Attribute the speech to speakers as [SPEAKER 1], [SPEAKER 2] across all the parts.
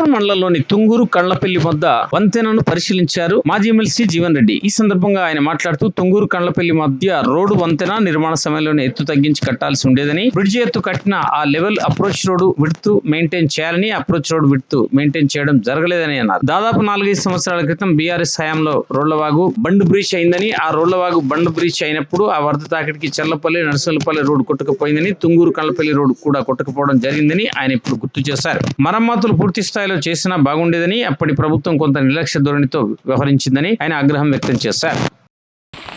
[SPEAKER 1] పెద్దపురం మండలంలోని తుంగూరు కళ్ళపల్లి వద్ద వంతెనను పరిశీలించారు మాజీ ఎమ్మెల్సీ జీవన్ రెడ్డి. ఈ సందర్భంగా ఆయన మాట్లాడుతూ తుంగూరు కళ్ళపల్లి మధ్య రోడ్డు వంతెన నిర్మాణ సమయంలోనే ఎత్తు తగ్గించి కట్టాల్సి ఉండేదని బ్రిడ్జి ఎత్తు కట్టిన ఆ లెవెల్ అప్రోచ్ రోడ్ విడుతూ మెయింటైన్ చేయాలని అప్రోచ్ రోడ్ విడుతూ మెయింటైన్ చేయడం జరగలేదని అన్నారు. దాదాపు నాలుగైదు సంవత్సరాల క్రితం బీఆర్ఎస్ హయాంలో రోళ్ళవాగు బండ్ బ్రీచ్ అయిందని ఆ రోళ్ళవాగు బండ్ బ్రీచ్ అయినప్పుడు ఆ వరద తాకిడికి చెల్లపల్లి నర్సలపల్లి రోడ్డు కొట్టుకుపోయిందని తుంగూరు కళ్ళపల్లి రోడ్డు కూడా కొట్టుకుపోవడం జరిగిందని ఆయన ఇప్పుడు గుర్తు చేశారు. మరమ్మతులు పూర్తి స్థాయిలో చేసినా బాగుండేదని అప్పటి ప్రభుత్వం కొంత నిర్లక్ష్య ధోరణితో వ్యవహరించిందని ఆయన ఆగ్రహం వ్యక్తం చేశారు.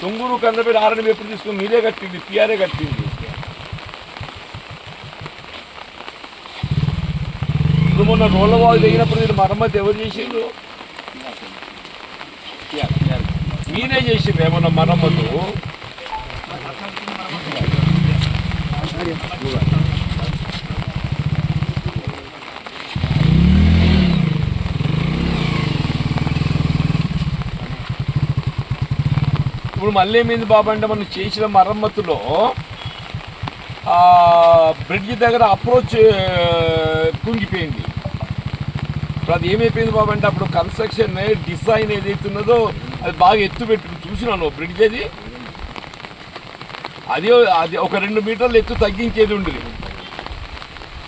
[SPEAKER 2] తుంగూరు కందపేట ఆరని ఎప్పుడు తీసుకుని మీరే కట్టింది పిఆర్ఏ కట్టింది. ఇప్పుడు మొన్న రోడ్ల వాళ్ళు దిగినప్పుడు మీరు మరమ్మతి ఎవరు చేసిండ్రు? మీరే చేసిండ్రు ఏమన్నా మరమ్మతు? ఇప్పుడు మళ్ళీ ఏమైంది బాబు అంటే మనం చేసిన మరమ్మతులో బ్రిడ్జ్ దగ్గర అప్రోచ్ కుంగిపోయింది. ఇప్పుడు అది ఏమైపోయింది బాబు అంటే అప్పుడు కన్స్ట్రక్షన్ డిజైన్ ఏదైతే ఉన్నదో అది బాగా ఎత్తు పెట్టి చూసినాను బ్రిడ్జ్ అది? అది అది ఒక రెండు మీటర్లు ఎత్తు తగ్గించేది ఉండేది.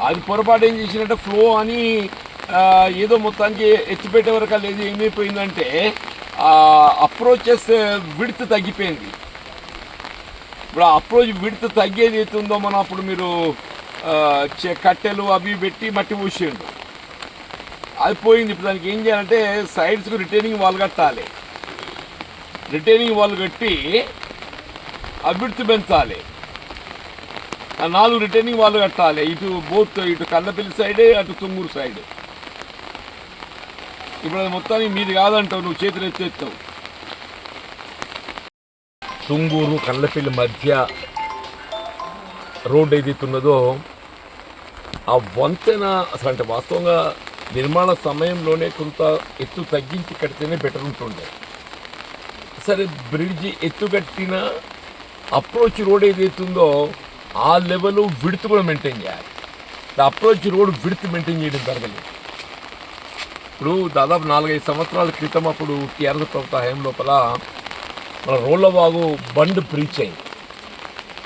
[SPEAKER 2] అది పొరపాటు ఏం చేసినట్టే ఫ్లో అని ఏదో మొత్తానికి ఎత్తు పెట్టే వరకు లేదు ఏమైపోయిందంటే అప్రోచెస్ విడత్ తగ్గిపోయింది. ఇప్పుడు ఆ అప్రోచ్ విడత్ తగ్గేది అవుతుందో మనం అప్పుడు మీరు చె- కట్టెలు అవి పెట్టి మట్టి పూసిండు అది పోయింది. ఇప్పుడు దానికి ఏం చేయాలంటే సైడ్స్కి రిటైనింగ్ వాల్ కట్టాలి. రిటైనింగ్ వాల్ కట్టి ఆ పెంచాలి. ఆ నాలుగు రిటైనింగ్ వాళ్ళు కట్టాలి. ఇటు బోత్ ఇటు కన్నపల్లి సైడ్ అటు తుంగూరు సైడ్. ఇప్పుడు అది మొత్తానికి మీది కాదంటావు నువ్వు చేతులు ఎత్తేస్తావు. తుంగూరు కళ్ళపల్లి మధ్య రోడ్ ఏదైతున్నదో ఆ వంతెన అసలు అంటే వాస్తవంగా నిర్మాణ సమయంలోనే కొంత ఎత్తు తగ్గించి కడితేనే బెటర్ ఉంటుండే. సరే బ్రిడ్జి ఎత్తు కట్టిన అప్రోచ్ రోడ్ ఏదైతుందో ఆ లెవెల్ విడుతు కూడా మెయింటైన్ చేయాలి. అప్రోచ్ రోడ్ విడుతు మెయింటైన్ చేయడం జరగలేదు. ఇప్పుడు దాదాపు నాలుగైదు సంవత్సరాల క్రితం అప్పుడు టీఆర్ఎస్ ప్రభుత్వ హయం లోపల మన రోళ్ళవాగు బండ్ బ్రీచ్ అయింది.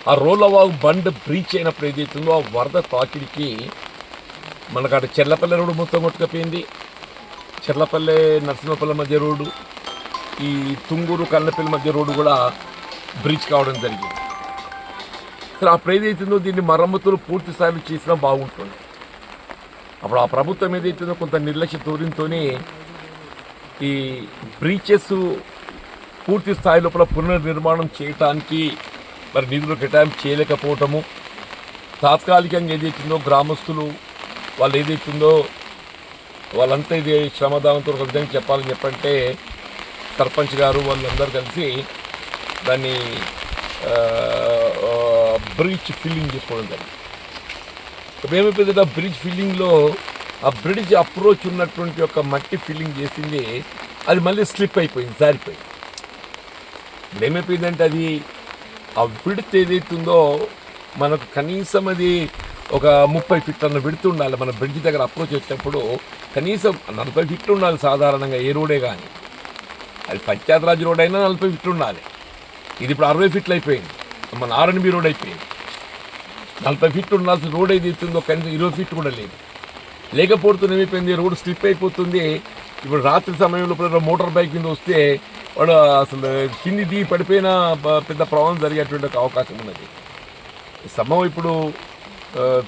[SPEAKER 2] ఆ రోళ్ళవాగు బండ్ బ్రీచ్ అయినప్పుడు ఏదైతుందో ఆ వరద తాకిడికి మనకు అటు చెర్లపల్లె రోడ్డు మొత్తం కొట్టుకపోయింది. చెర్లపల్లె నరసింహపల్లె మధ్య రోడ్డు ఈ తుంగూరు కన్నపల్లి మధ్య రోడ్డు కూడా బ్రిడ్జ్ కావడం జరిగింది. అసలు అప్పుడు ఏదైతుందో దీన్ని మరమ్మతులు పూర్తి స్థాయిలో చేసినా బాగుంటుంది. అప్పుడు ఆ ప్రభుత్వం ఏదైతుందో కొంత నిర్లక్ష్య ధోరణితో ఈ బ్రీచెస్ పూర్తి స్థాయి లోపల పునర్నిర్మాణం చేయటానికి మరి నిధులు కేటాయింపు చేయలేకపోవటము తాత్కాలికంగా ఏదైతుందో గ్రామస్తులు వాళ్ళు ఏదైతుందో వాళ్ళంతా ఇది శ్రమదానంతో ఒక విధంగా చెప్పాలని చెప్పంటే సర్పంచ్ గారు వాళ్ళందరూ కలిసి దాన్ని బ్రీచ్ ఫిల్లింగ్ చేసుకోవడం జరిగింది. ఇప్పుడు పెద్ద బ్రిడ్జ్ ఫిల్లింగ్లో ఆ బ్రిడ్జ్ అప్రోచ్ ఉన్నటువంటి ఒక మట్టి ఫిల్లింగ్ చేసింది. అది మళ్ళీ స్లిప్ అయిపోయింది జారిపోయింది. ఏమైపోయిందంటే అది ఆ విడత్ ఏదైతుందో మనకు కనీసం అది ఒక ముప్పై ఫీట్ అన్న విడుతు ఉండాలి. మన బ్రిడ్జ్ దగ్గర అప్రోచ్ వచ్చేటప్పుడు కనీసం నలభై ఫీట్లు ఉండాలి సాధారణంగా ఏ రోడే కానీ అది పంచాయతీరాజ్ రోడ్ అయినా నలభై ఫీట్లు ఉండాలి. ఇది ఇప్పుడు అరవై ఫీట్లు అయిపోయింది. మన ఆర్ఎన్బి రోడ్ అయిపోయింది. నలభై ఫీట్లు ఉండాల్సిన రోడ్ ఏది ఇస్తుందో కనీసం ఇరవై ఫీట్ కూడా లేదు. లేకపోతే ఏమైపోయింది? రోడ్ స్లిప్ అయిపోతుంది. ఇప్పుడు రాత్రి సమయంలో మోటార్ బైక్ మీద వస్తే వాడు అసలు కింది దిగి పడిపోయిన పెద్ద ప్రమాదం జరిగేటువంటి అవకాశం ఉన్నది. సమయం ఇప్పుడు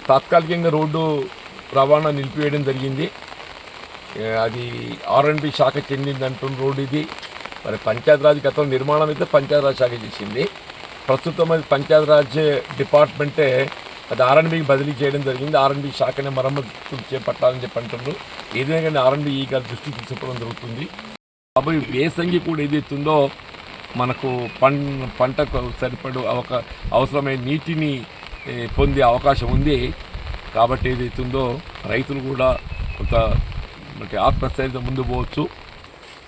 [SPEAKER 2] తాత్కాలికంగా రోడ్డు రవాణా నిలిపివేయడం జరిగింది. అది ఆర్ఎండ్బి శాఖ చెందింది అంటున్న రోడ్డు ఇది. మరి పంచాయతీరాజ్ గతం నిర్మాణం అయితే పంచాయతీరాజ్ శాఖ చేసింది. ప్రస్తుతం అది పంచాయతీరాజ్ డిపార్ట్మెంటే అది ఆర్ఎన్బికి బదిలీ చేయడం జరిగింది. ఆర్ఎన్బి శాఖనే మరమ్మతు చేపట్టాలని చెప్పి అంటున్నారు ఏదైనా కానీ ఆర్ఎన్బి ఈ గారి దృష్టికి తీసుకోవడం జరుగుతుంది. కాబట్టి వేసంగి కూడా ఏదైతుందో మనకు పం పంటకు సరిపడు అవక అవసరమైన నీటిని పొందే అవకాశం ఉంది. కాబట్టి ఏదైతుందో రైతులు కూడా కొంత మనకి ఆత్మస్థైర్యంతో ముందు పోవచ్చు.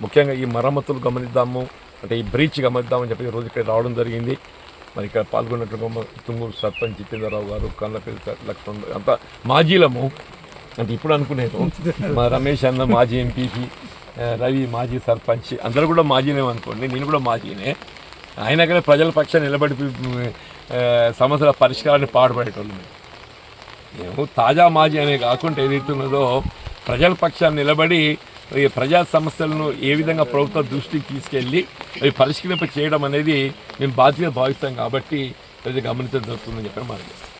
[SPEAKER 2] ముఖ్యంగా ఈ మరమ్మతులు గమనిద్దాము. అంటే ఈ బ్రీచ్ గమనిద్దామని చెప్పి రోజు ఇక్కడ రావడం జరిగింది. మరి ఇక్కడ పాల్గొన్నట్టు తుంగూరు సర్పంచ్ జితేంద్రరావు గారు కన్నపల్లి లక్ష్మణ్ అంతా మాజీలము అంటే ఇప్పుడు అనుకునేది. మా రమేష్ అన్న మాజీ ఎంపీపీ రవి మాజీ సర్పంచ్ అందరూ కూడా మాజీనే అనుకోండి నేను కూడా మాజీనే. అయినా కానీ ప్రజల పక్షాన్ని నిలబడి సమస్యల పరిష్కారాన్ని పాటుపడేటోళ్ళు మేము. తాజా మాజీ అనే కాకుండా ఏదైతే ఉన్నదో ప్రజల పక్షాన్ని నిలబడి ప్రజా సమస్యలను ఏ విధంగా ప్రభుత్వ దృష్టికి తీసుకెళ్ళి అవి పరిష్కరింప చేయడం అనేది మేము బాధ్యత భావిస్తాం కాబట్టి అది గమనించడం జరుగుతుందని చెప్పి మనకి